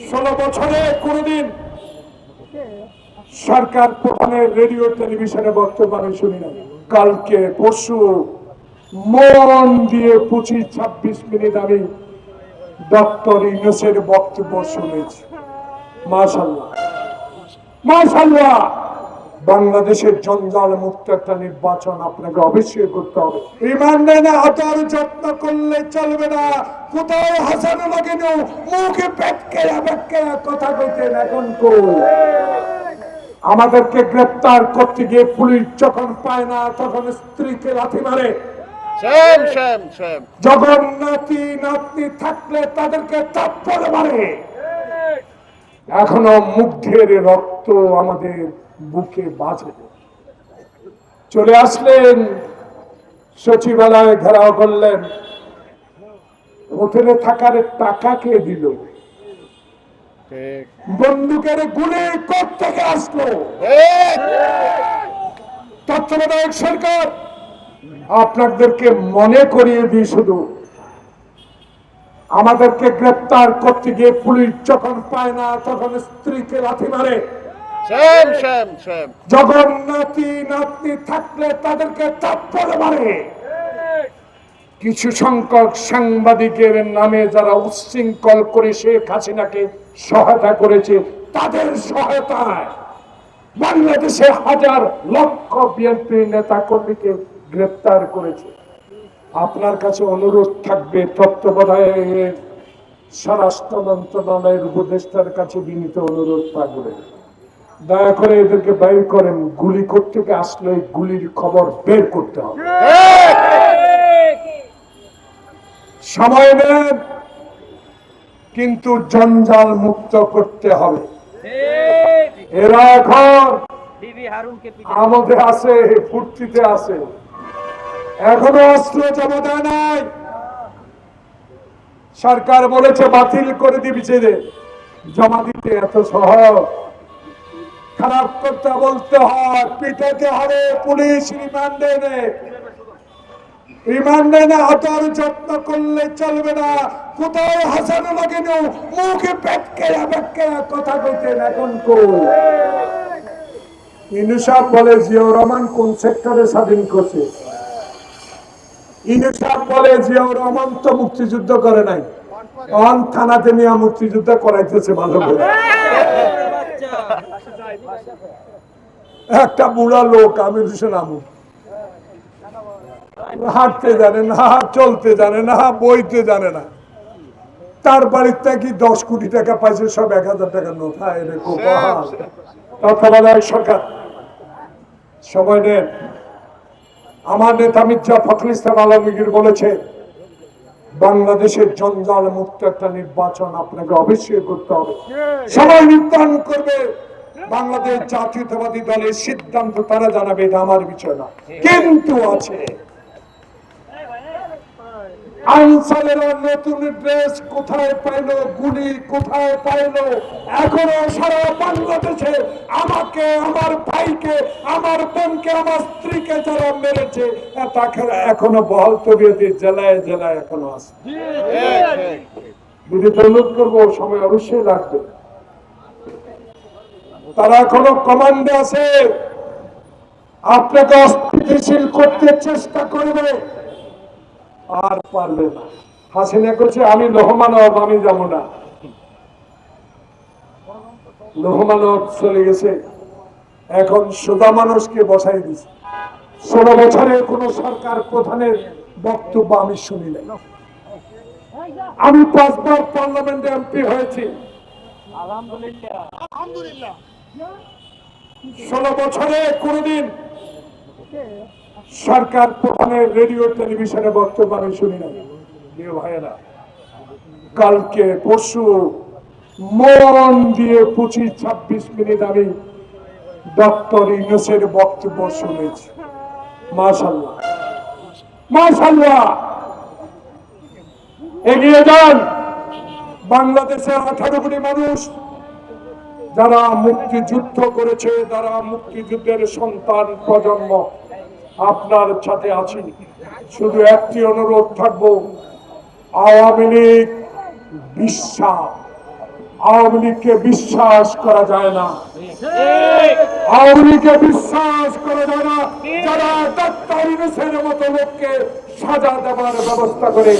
ষোলো বছরে কোনোদিন সরকার প্রধানের রেডিও টেলিভিশনে বক্তব্য আমি শুনি না কালকে পরশু মন দিয়ে পঁচিশ, ছাব্বিশ মিনিট আমি ডক্টর ইউনুসের বক্তব্য শুনেছি। মাশাল্লাহ মাশাল্লাহ বাংলাদেশের জঞ্জাল মুক্ত একটা নির্বাচন আপনাকে অবশ্যই করতে হবে। ইমান না আচার যত্ন করলে চলবে না। কোথায় হাসানো লাগে মুখে পেটকে পেটকে কথা কইতেন এখন কই? আমাদেরকে গ্রেপ্তার করতে গিয়ে পুলিশ যখন পায় না তখন স্ত্রীকে লাথি মারে। যখন নাতি নাতনি থাকলে তাদেরকে তাপ্পড় মারে। এখনও মুগ্ধের রক্ত আমাদের বুকে বাজে। চলে আসলেন সচিবালয়ে ঘেরাও করলেন। হোটেলে থাকার টাকা কে দিল? বন্দুকের গুলি থেকে আসলো? তত্ত্বাবধায়ক সরকার আপনাদেরকে মনে করিয়ে দিই শুধু। আমাদেরকে গ্রেপ্তার করতে গিয়ে পুলিশ যখন পায় না তখন স্ত্রীকে লাথি মারে। যখন নাতি নাতনি থাকলে তাদেরকে মারে। কিছু সংখ্যক সাংবাদিকের নামে যারা উচ্ছৃঙ্খল করে শেখ হাসিনাকে সহায়তা করেছে, তাদের সহায়তায় বাংলাদেশে হাজার লক্ষ বিএনপি নেতা কর্মীকে গ্রেপ্তার করেছে। আপনার কাছে অনুরোধ থাকবে তত্ত্বাবধায়কের স্বরাষ্ট্র মন্ত্রণালয়ের উপদেষ্টার কাছে বিনীত অনুরোধ থাকবে। দয়া করে এদেরকে বাইর করেন। গুলি করতে আসলে গুলির খবর বের করতে হবে। সময় নেন, কিন্তু জঞ্জাল মুক্ত করতে হবে। এরা এখন আমাদের আছে ফুর্তিতে আছে। এখনও অস্ত্র জমা দেয় নাই। সরকার বলেছে বাতিল করে দিবি জমা দিতে এত সহজ। খারাপ করতে বলতে হয়। পিটাতে হবে পুলিশ রিমান্ডে নে রিমান্ডে না হাতার যত্ন করলে চলবে না। কোথায় হাসানো লাগে মুখে পেটকে পেটকে কথা কইতেন এখন কই? ইনুসাব বলে, জিয়াউর রহমান কোন সেক্টরে স্বাধীন করছে? ইনুসাব বলে, জিয়াউর রহমান তো মুক্তিযুদ্ধ করে নাই। অন থানাতে নিয়ে মুক্তিযুদ্ধ করাইতেছে ভালো করে। একটা বুড়া লোক আমির হোসেন আমু হাঁটতে জানে না চলতে জানে না বইতে জানে না। তার বাড়ির থেকে দশ কোটি টাকা পাইছে সব এক হাজার টাকা নোট। হ্যাঁ রে সরকার। সময় নেন আমার নেতা মির্জা ফখরুল ইসলাম আলমগীর বলেছে বাংলাদেশের জঞ্জাল মুক্ত একটা নির্বাচন আপনাকে অবশ্যই করতে হবে। সবাই নির্ধারণ করবে। বাংলাদেশ জাতীয়তাবাদী দলের সিদ্ধান্ত তারা জানাবে এটা আমার বিষয় না। কিন্তু আছে। আনসারেরা নতুন ড্রেস কোথায় পাইলো গুলি কোথায় পাইলো? এখনও সারা বাংলাদেশে আমাকে আমার ভাইকে আমার বোনকে আমার স্ত্রীকে যারা মেরেছে তাকে এখনও বহল তবিয়তে জেলায় জেলায় এখনও আছে। ঠিক অনুরোধ করব সময় অবশ্যই লাগবে। তারা এখনও কমান্ডে আছে? আপনাকে অস্থিতিশীল করতে চেষ্টা করবে। আর পারবে না। হাসিনা করছে আমি লোহমানব আমি যাব না। লোহমানব চলে গেছে। এখন সোজা মানুষকে বসাই দিছে। ষোলো বছরের কোন সরকার প্রধানের বক্তব্য আমি শুনি নাই। আমি পাঁচবার পার্লামেন্টে এমপি হয়েছি। আলহামদুলিল্লাহ। ষোলো বছরে কোনদিন সরকার প্রধানের রেডিও টেলিভিশনে আমি শুনি না ভাইয়েরা, কালকে পরশু মন দিয়ে পঁচিশ ছাব্বিশ মিনিট আমি ডক্টর ইউনুসের বক্তব্য শুনেছি। মাশাল্লাহ মাশাল্লাহ এগিয়ে যান। বাংলাদেশের আঠারো কোটি মানুষ যারা মুক্তিযুদ্ধ করেছে তারা মুক্তিযুদ্ধের সন্তান প্রজন্ম, আপনার সাথে আছি। শুধু একটি অনুরোধ থাকব, আওয়ামী লীগ বিশ্বাস, আওয়ামী লীগকে বিশ্বাস করা যায় না। আওয়ামী লীগকে বিশ্বাস করা যায় না। যারা ডাক্তার মতো লোককে সাজা দেওয়ার ব্যবস্থা করে